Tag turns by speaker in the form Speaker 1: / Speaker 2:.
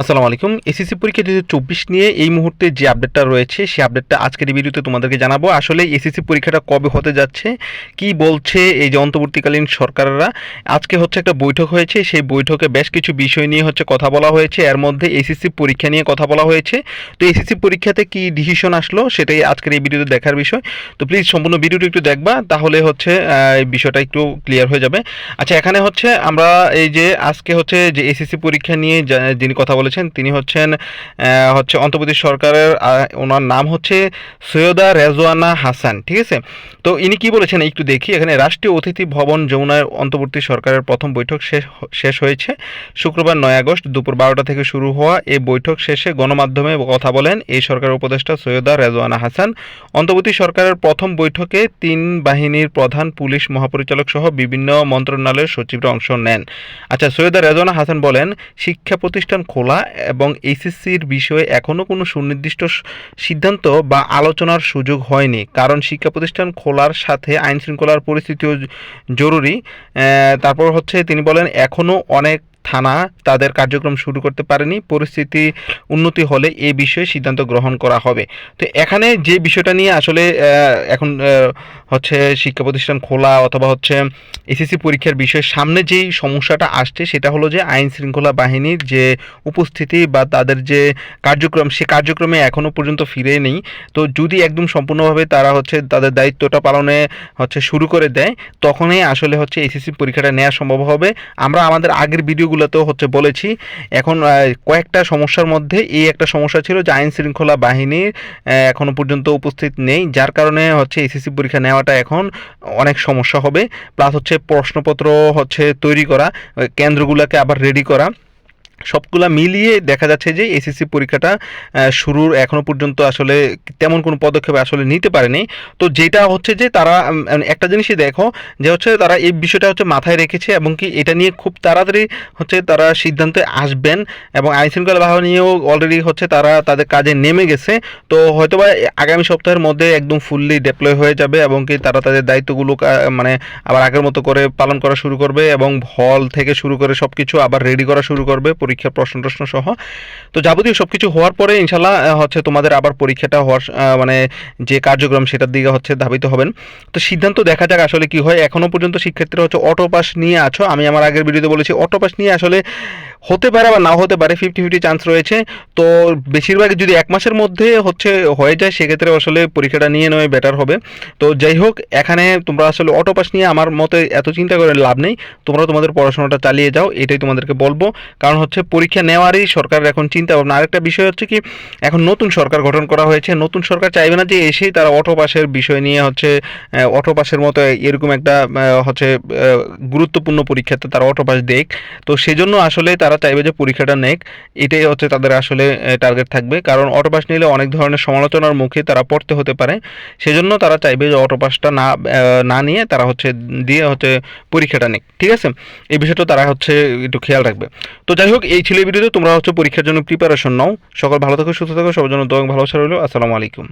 Speaker 1: আসসালামু আলাইকুম। এসএসসি পরীক্ষা দু চব্বিশ নিয়ে এই মুহূর্তে যে আপডেটটা রয়েছে, সেই আপডেটটা আজকের ভিডিওতে তোমাদেরকে জানাব। আসলে এসএসসি পরীক্ষাটা কবে হতে যাচ্ছে, কি বলছে এই যে অন্তর্বর্তীকালীন সরকাররা? আজকে হচ্ছে একটা বৈঠক হয়েছে, সেই বৈঠকে বেশ কিছু বিষয় নিয়ে হচ্ছে কথা বলা হয়েছে। এর মধ্যে এসএসসি পরীক্ষা নিয়ে কথা বলা হয়েছে। তো এসএসসি পরীক্ষাতে কি ডিসিশন আসলো, সেটাই আজকের এই ভিডিওতে দেখার বিষয়। তো প্লিজ সম্পূর্ণ ভিডিওটি একটু দেখবা, তাহলে হচ্ছে এই বিষয়টা একটু ক্লিয়ার হয়ে যাবে। আচ্ছা এখানে হচ্ছে আমরা এই যে আজকে হচ্ছে যে এসএসসি পরীক্ষা নিয়ে যিনি কথা বলেছেন, তিনি হচ্ছেন হচ্ছে অন্তর্বর্তী সরকারের ওনার নাম হচ্ছে সৈয়দা রেজওয়ানা হাসান, ঠিক আছে? তো ইনি কি বলেছেন একটু দেখি, এখানে রাষ্ট্রীয় অতিথি ভবন যমুনার অন্তর্বর্তী সরকারের প্রথম বৈঠক শেষ শেষ হয়েছে। শুক্রবার নয় আগস্ট দুপুর বারোটা থেকে শুরু হওয়া এই বৈঠক শেষে গণমাধ্যমে কথা বলেন এই সরকারের উপদেষ্টা সৈয়দা রেজওয়ানা হাসান। অন্তর্বর্তী সরকারের প্রথম বৈঠকে তিন বাহিনীর প্রধান, পুলিশ মহাপরিচালক সহ বিভিন্ন মন্ত্রণালয়ের সচিবরা অংশ নেন। আচ্ছা সৈয়দা রেজওয়ানা হাসান বলেন, শিক্ষা প্রতিষ্ঠান খোলা এবং এইচএসসির বিষয়ে এখনও কোনো সুনির্দিষ্ট সিদ্ধান্ত বা আলোচনার সুযোগ হয়নি। কারণ শিক্ষা প্রতিষ্ঠান খোলার সাথে আইন শৃঙ্খলার পরিস্থিতিও জরুরি। তারপর হচ্ছে তিনি বলেন এখনও অনেক থানা তাদের কার্যক্রম শুরু করতে পারেনি। পরিস্থিতি উন্নতি হলে এ বিষয়ে সিদ্ধান্ত গ্রহণ করা হবে। তো এখানে যে বিষয়টা নিয়ে আসলে এখন হচ্ছে শিক্ষা প্রতিষ্ঠান খোলা অথবা হচ্ছে এসএসসি পরীক্ষার বিষয়ে সামনে যেই সমস্যাটা আসছে সেটা হলো যে আইন শৃঙ্খলা বাহিনীর যে উপস্থিতি বা তাদের যে কার্যক্রম, সে কার্যক্রমে এখনও পর্যন্ত ফিরে নেই তো যদি একদম সম্পূর্ণভাবে তারা হচ্ছে তাদের দায়িত্বটা পালনে হচ্ছে শুরু করে দেয়, তখনই আসলে হচ্ছে এসএসসি পরীক্ষাটা নেওয়া সম্ভব হবে। আমরা আমাদের আগের ভিডিওগুলোতেও হচ্ছে বলেছি, এখন কয়েকটা সমস্যার মধ্যে এই একটা সমস্যা ছিল যে আইন শৃঙ্খলা বাহিনীর এখনও পর্যন্ত উপস্থিত নেই। যার কারণে হচ্ছে এসএসসি পরীক্ষা নেওয়াটা এখন অনেক সমস্যা হবে। প্লাস হচ্ছে প্রশ্নপত্র হচ্ছে তৈরি করা কেন্দ্রগুলোকে আবার রেডি করা। সবগুলা মিলিয়ে দেখা যাচ্ছে যে এসএসসি পরীক্ষাটা শুরুর এখনও পর্যন্ত আসলে তেমন কোনো পদক্ষেপ আসলে নিতে পারেনি। তো যেটা হচ্ছে যে তারা উম, একটা জিনিসই দেখো যে হচ্ছে তারা এই বিষয়টা হচ্ছে মাথায় রেখেছে এবং কি এটা নিয়ে খুব তাড়াতাড়ি হচ্ছে তারা সিদ্ধান্তে আসবেন এবং আইন শৃঙ্খলা বাহিনীও অলরেডি হচ্ছে তারা তাদের কাজে নেমে গেছে। তো হয়তোবা আগামী সপ্তাহের মধ্যে একদম ফুললি ডেপ্লয় হয়ে যাবে এবং কি তারা তাদের দায়িত্বগুলো মানে আবার আগের মতো করে পালন করা শুরু করবে এবং হল থেকে শুরু করে সব কিছু আবার রেডি করা শুরু করবে। পরীক্ষার প্রশ্ন টশ্ন সহ। তো যাবতীয় সব কিছু হওয়ার পরে ইনশাল্লাহ হচ্ছে তোমাদের আবার পরীক্ষাটা হওয়ার মানে যে কার্যক্রম সেটার দিকে হচ্ছে ধাবিত হবেন। তো সিদ্ধান্ত দেখা যাক আসলে কি হয়। এখনও পর্যন্ত শিক্ষার্থীরা হচ্ছে অটো পাস নিয়ে আছো। আমি আমার আগের ভিডিওতে বলেছি অটো পাস নিয়ে আসলে হতে পারে বা নাও হতে পারে ফিফটি ফিফটি চান্স রয়েছে। তো বেশিরভাগ যদি এক মাসের মধ্যে হচ্ছে, হয়ে যায়, সেক্ষেত্রে আসলে পরীক্ষাটা নিয়ে নেওয়া বেটার হবে। তো যাই হোক, এখানে তোমরা আসলে অটো পাস নিয়ে আমার মতে এত চিন্তা করে লাভ নেই। তোমরা তোমাদের পড়াশোনাটা চালিয়ে যাও, এটাই তোমাদেরকে বলব। কারণ হচ্ছে, পরীক্ষা নেওয়ারই সরকারের এখন চিন্তা ভাবনা। আরেকটা বিষয় হচ্ছে কি, এখন নতুন সরকার গঠন করা হয়েছে। নতুন সরকার চাইবে না যে এসেই তারা অটো পাসের বিষয় নিয়ে হচ্ছে অটো পাসের মতো এরকম একটা হচ্ছে গুরুত্বপূর্ণ পরীক্ষাতে তারা অটো পাস দেখ তো সেজন্য আসলে তারা চাইবে যে পরীক্ষাটা নেক, এটাই হচ্ছে তাদের আসলে টার্গেট থাকবে। কারণ অটো পাস নিলে অনেক ধরনের সমালোচনার মুখে তারা পড়তে হতে পারে। সেজন্য তারা চাইবে যে অটো পাসটা না না নিয়ে তারা হচ্ছে দিয়ে হচ্ছে পরীক্ষাটা নেক, ঠিক আছে? এই বিষয়টা তারা হচ্ছে একটু খেয়াল রাখবে। তো যাই হোক, এই ছিল ভিডিওতে। তোমরা হচ্ছে পরীক্ষার জন্য প্রিপারেশন নাও। সকল ভালো থাকো, সুস্থ থাকো, সবার জন্য দোয়া ভালোবাসা রইল। আসসালামু আলাইকুম।